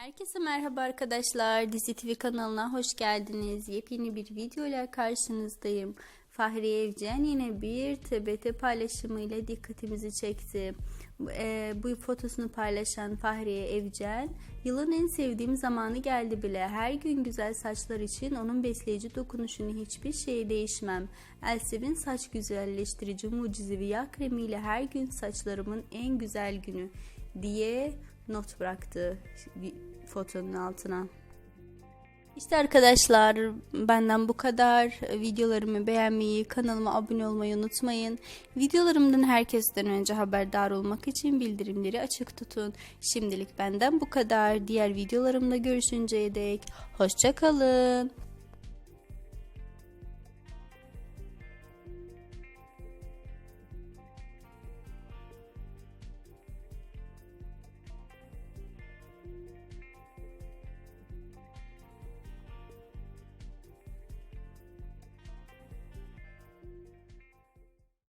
Herkese merhaba arkadaşlar. Dizi TV kanalına hoş geldiniz. Yepyeni bir video ile karşınızdayım. Fahriye Evcen yine bir TBT paylaşımıyla dikkatimizi çekti. E, bu fotosunu paylaşan Fahriye Evcen, yılın en sevdiğim zamanı geldi bile. Her gün güzel saçlar için onun besleyici dokunuşunu hiçbir şeye değişmem. Elsev'in saç güzelleştirici mucizevi yağ kremiyle her gün saçlarımın en güzel günü diye not bıraktı fotonun altına. İşte arkadaşlar benden bu kadar. Videolarımı beğenmeyi, kanalıma abone olmayı unutmayın. Videolarımdan herkesten önce haberdar olmak için bildirimleri açık tutun. Şimdilik benden bu kadar. Diğer videolarımda görüşünceye dek hoşçakalın.